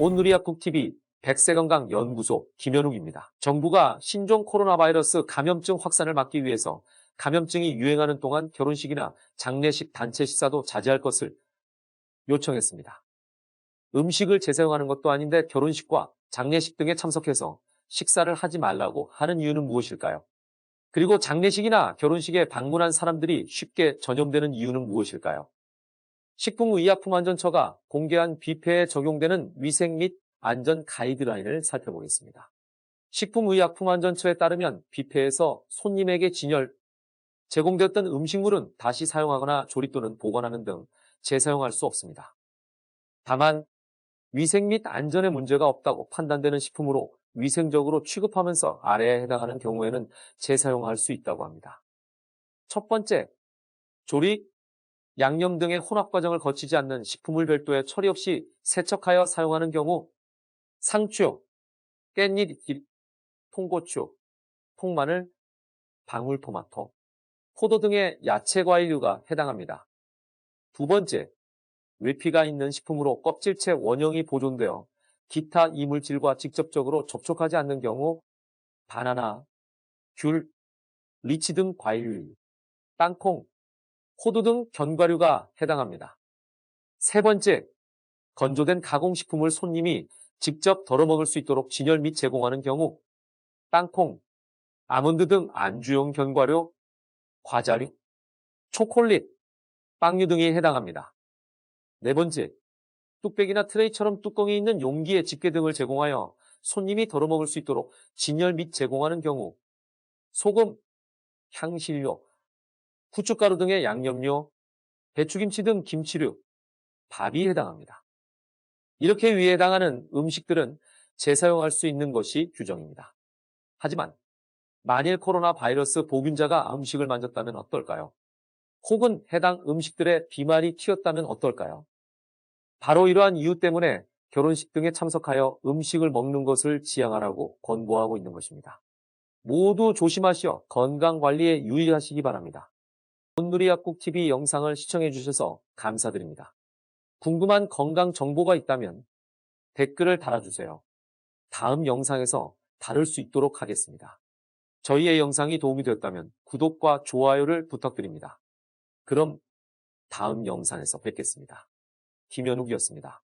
온누리약국TV 백세건강연구소 김현욱입니다. 정부가 신종 코로나 바이러스 감염증 확산을 막기 위해서 감염증이 유행하는 동안 결혼식이나 장례식 단체 식사도 자제할 것을 요청했습니다. 음식을 재사용하는 것도 아닌데 결혼식과 장례식 등에 참석해서 식사를 하지 말라고 하는 이유는 무엇일까요? 그리고 장례식이나 결혼식에 방문한 사람들이 쉽게 전염되는 이유는 무엇일까요? 식품의약품안전처가 공개한 뷔페에 적용되는 위생 및 안전 가이드라인을 살펴보겠습니다. 식품의약품안전처에 따르면 뷔페에서 손님에게 진열, 제공되었던 음식물은 다시 사용하거나 조리 또는 보관하는 등 재사용할 수 없습니다. 다만 위생 및 안전에 문제가 없다고 판단되는 식품으로 위생적으로 취급하면서 아래에 해당하는 경우에는 재사용할 수 있다고 합니다. 첫 번째, 조리, 양념 등의 혼합 과정을 거치지 않는 식품을 별도의 처리 없이 세척하여 사용하는 경우 상추, 깻잎, 통고추, 통마늘, 방울토마토, 포도 등의 야채 과일류가 해당합니다. 두 번째, 외피가 있는 식품으로 껍질째 원형이 보존되어 기타 이물질과 직접적으로 접촉하지 않는 경우 바나나, 귤, 리치 등 과일류, 땅콩, 호두 등 견과류가 해당합니다. 세 번째, 건조된 가공식품을 손님이 직접 덜어 먹을 수 있도록 진열 및 제공하는 경우 땅콩, 아몬드 등 안주용 견과류, 과자류, 초콜릿, 빵류 등이 해당합니다. 네 번째, 뚝배기나 트레이처럼 뚜껑이 있는 용기에 집게 등을 제공하여 손님이 덜어 먹을 수 있도록 진열 및 제공하는 경우 소금, 향신료, 후춧가루 등의 양념료, 배추김치 등 김치류, 밥이 해당합니다. 이렇게 위에 해당하는 음식들은 재사용할 수 있는 것이 규정입니다. 하지만 만일 코로나 바이러스 보균자가 음식을 만졌다면 어떨까요? 혹은 해당 음식들에 비말이 튀었다면 어떨까요? 바로 이러한 이유 때문에 결혼식 등에 참석하여 음식을 먹는 것을 지양하라고 권고하고 있는 것입니다. 모두 조심하시어 건강 관리에 유의하시기 바랍니다. 온누리약국TV 영상을 시청해 주셔서 감사드립니다. 궁금한 건강 정보가 있다면 댓글을 달아주세요. 다음 영상에서 다룰 수 있도록 하겠습니다. 저희의 영상이 도움이 되었다면 구독과 좋아요를 부탁드립니다. 그럼 다음 영상에서 뵙겠습니다. 김현욱이었습니다.